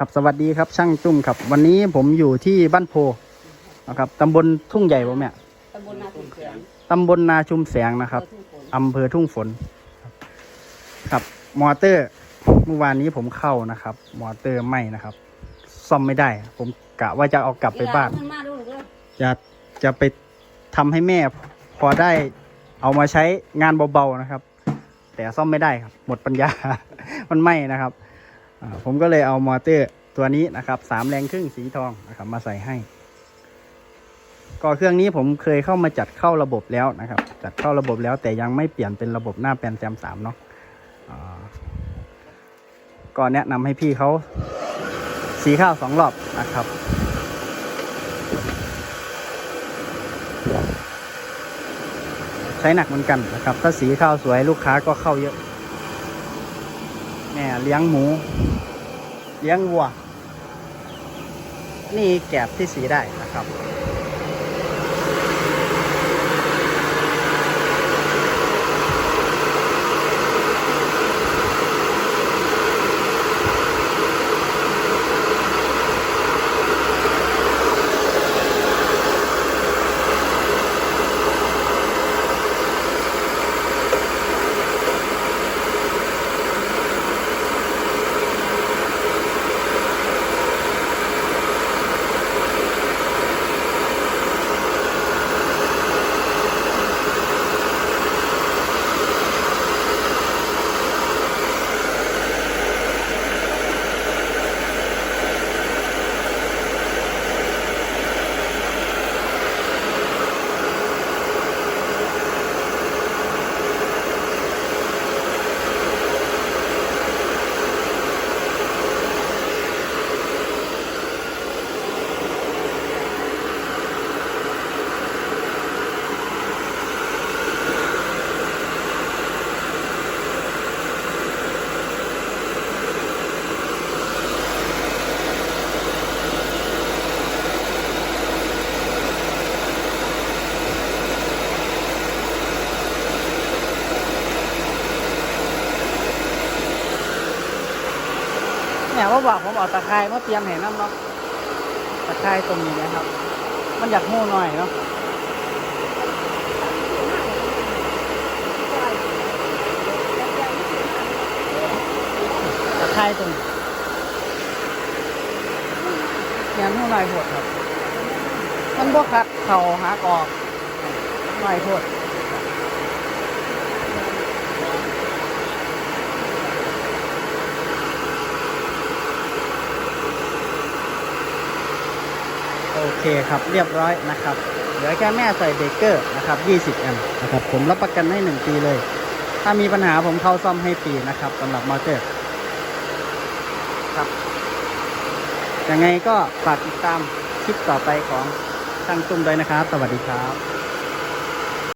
ครับสวัสดีครับช่างจุ้มครับ วันนี้ผมอยู่ที่บ้านโพนะครับตำบลทุ่งใหญ่ผมเนี่ยตำบลนาทุ่งเสียงตำบลนาชุมแสงนะครับอำเภอทุ่งฝนอำเภอทุ่งฝนครับมอเตอร์เมื่อวานนี้ผมเข้านะครับ มอเตอร์ไหมนะครับ ซ่อมไม่ได้ ผมกะว่าจะเอากลับไปบ้านจะจะไปทำให้แม่ พอได้เอามาใช้งานเบาๆนะครับ แต่ซ่อมไม่ได้ครับ หมดปัญญา มันไหม้นะครับ ผมก็เลยเอามอเตอร์ตัวนี้นะครับสามแรงครึ่งสีทองนะครับมาใส่ให้ก็เครื่องนี้ผมเคยเข้ามาจัดเข้าระบบแล้วนะครับ จัดเข้าระบบแล้วแต่ยังไม่เปลี่ยนเป็นระบบหน้าแปลนแซมสามเนาะก็แนะนำให้พี่เขาสีข้าวสองรอบนะครับใช้หนักเหมือนกันนะครับ ถ้าสีข้าวสวยลูกค้าก็เข้าเยอะ แม่เลี้ยงหมู เลี้ยงวัว นี่แกบที่สีได้นะครับ เนี่ยว่าบอกผมเอาตะไคร้มาเตรียมเห็นน้ำเนาะตะไคร้ตรงนี้นะครับ มันอยากหู้หน่อยเนาะตะไคร้ตรงนี้เนี่ยหู้หน่อยโพดครับ มันบ่คัดเข่าหากอกหน่อยโพด เคครับเรียบร้อยนะครับเหลือแค่แม่ใส่เบเกอร์นะครับ20แอมป์นะครับผมรับประกันให้ 1 ปีเลย ถ้ามีปัญหาผมเข้าซ่อมให้ปีนะครับสำหรับมอเตอร์ครับยังไงก็ฝากติดตามคลิปต่อไปของช่างตุ้มด้วยนะครับ สวัสดีครับ